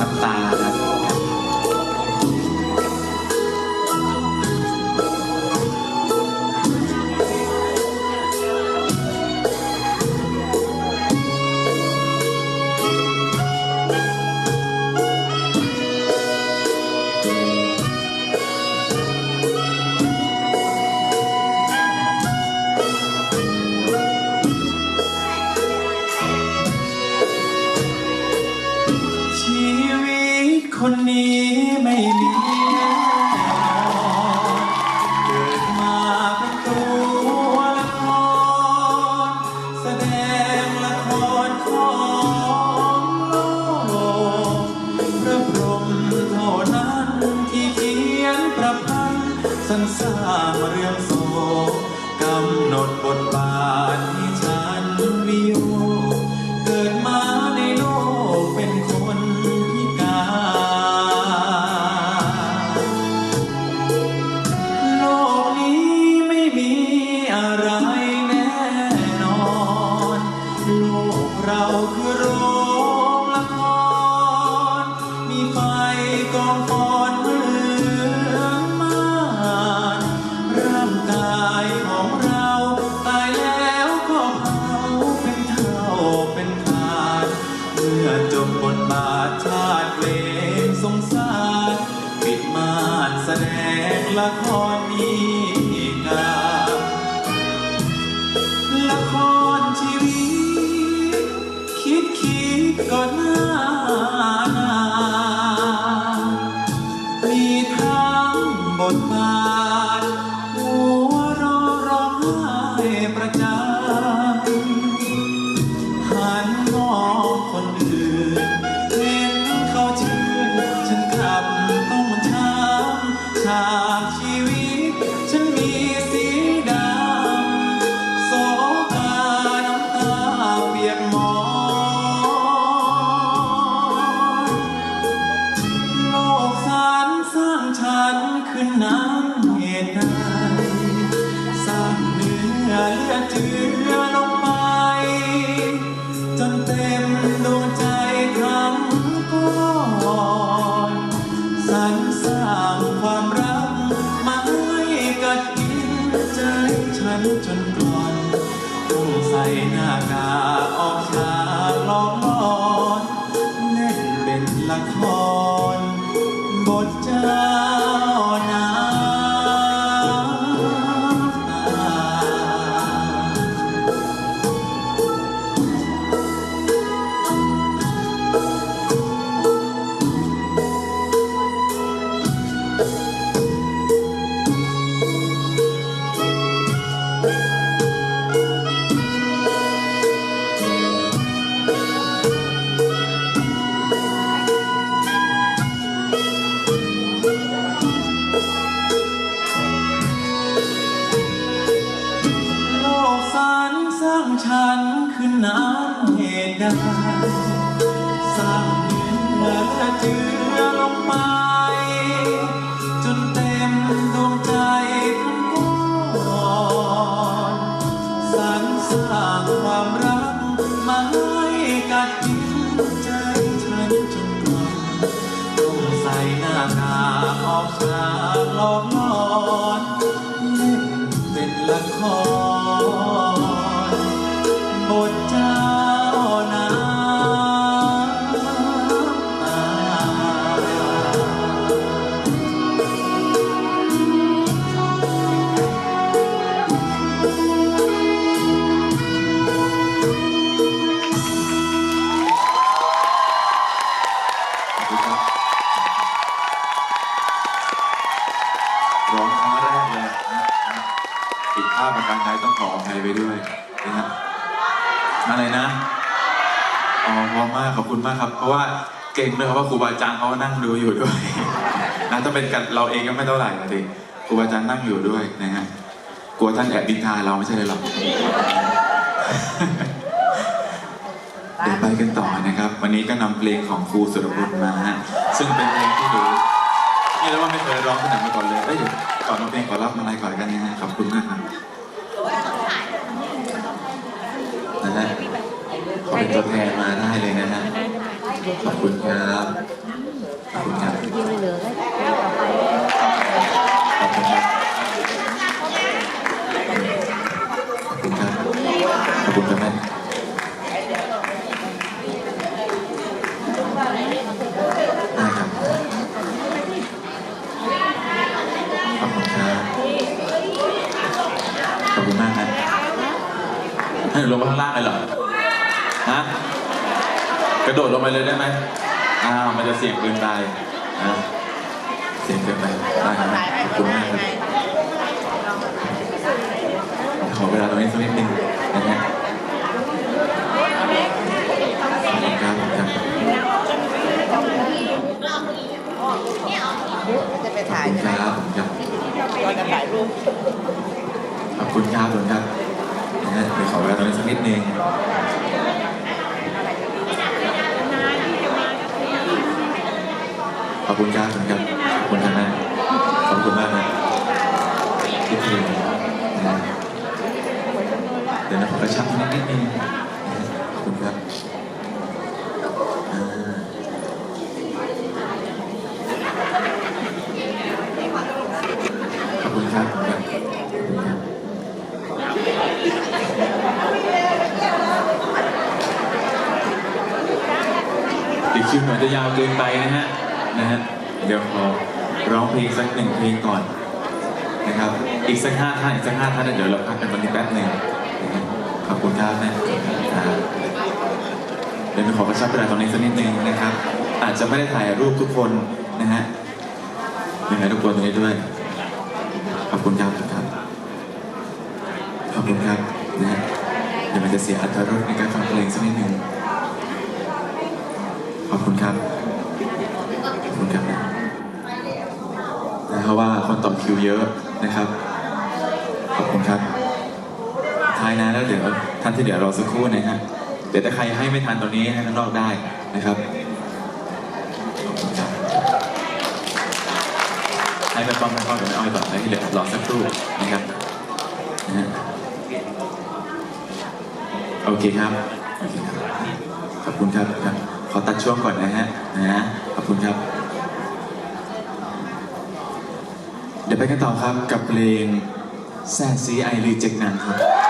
น้ำตา คนนี้ไม่มี โรงละครมีไฟกองฟอน คิ หน้ากากออกฉากหลอกล่อนเล่นเป็นละครำเหตุใดสร้างเนื้อและเจือลงไป จนเต็มดวงใจทั้งก้อนสรรสร้างความรักมาให้กัดกินใจฉันจนกร่อนต้องใส่หน้ากากออกฉากหลอกหลอนเล่นเป็นละคร ผิดพลาดประการใดต้องขออภัยไปด้วยนะครับอะไรนะอ๋อพร้อมมากขอบคุณมากครับ เพราะว่าเก่งด้วยครับว่าครูบาอาจารย์เขานั่งดูอยู่ด้วยนะถ้าเป็นกันเราเองก็ไม่เท่าไหร่นะดิครูบาอาจารย์นั่งอยู่ด้วยนะฮะกลัวท่านแอบดินทาเราไม่ใช่เลยหรอกเดี๋ยวไปกันต่อนะครับ วันนี้ก็นำเพลงของครูสุรบุตรมาฮะซึ่งเป็นเพลงที่ดูนี่แล้วว่าไม่เคยร้องที่ไหนมาก่อนเลยเอ้ยเดี๋ยว ก่อนร้องเพลงขอรับมาลายก่อนกันนะฮะขอบคุณมากครับนะฮะขอเป็นตัวแทนมาได้เลยนะฮะขอบคุณครับขอบคุณครับ คุณครับขอบคุณมากนะให้หนูลงมาข้างล่างเลยเหรอฮะกระโดดลงไปเลยได้ไหมอ้าวมันจะเสี่ยงเกินไปนะเสี่ยงเกินไปได้ครับขอบคุณมากครับขอเวลาตรงนี้สักนิดนึงนะฮะขอบคุณครับขอบคุณครับจะไปขอบถ่ายคุณใช่คไหมรับขอบคุณครับ เราจะถ่ายรูปขอบคุณครับขอบคุณครับนะฮะเดี๋ยวขอเวลาตรงนี้สักนิดนึงขอบคุณครับขอบคุณครับขอบคุณครับแม่ขอบคุณมากนะที่พี่นะเดี๋ยวนะขอกระชับนิดนิดนึงนะฮะขอบคุณครับอ่า ขอบคุณครับขอบคุณครับอีกคิวหน่อยจะยาวเกินไปนะฮะนะฮะเดี๋ยวขอร้องเพลงสักหนึ่งเพลงก่อนนะครับ อีกสักห้าท่านอีกสักห้าท่านเดี๋ยวเราพักกันตรงนี้แป๊บหนึ่งขอบคุณครับนะเดี๋ยวขอกระชับเวลาตรงนี้สักนิดนึงนะครับ อาจจะไม่ได้ถ่ายรูปทุกคนนะฮะยังไงทุกคนตรงนี้ด้วย ขอบคุณครับขอบคุณครับขอบคุณครับนะฮะเดี๋ยวมันจะเสียอัตรสในการฟังเพลงสักนิดหนึ่งขอบคุณครับขอบคุณครับนะเพราะว่าคนต่อคิวเยอะนะครับ ขอบคุณครับท้ายนะแล้วเดี๋ยวท่านที่เดี๋ยวรอสักครู่นะฮะเดี๋ยวถ้าใครให้ไม่ทันตรงนี้ให้ข้างนอกได้นะครับ ให้แม่ป้อมแม่ป้อมกับแม่อ้อยก่อนแล้วที่เหลือรอสักครู่นะครับนะฮะโอเคครับโอเคครับ ขอบคุณครับครับ ขอตัดช่วงก่อนนะฮะนะขอบคุณครับ เดี๋ยวไปกันต่อครับกับเพลงแซ่ซีไอรีเจ็กนังครับ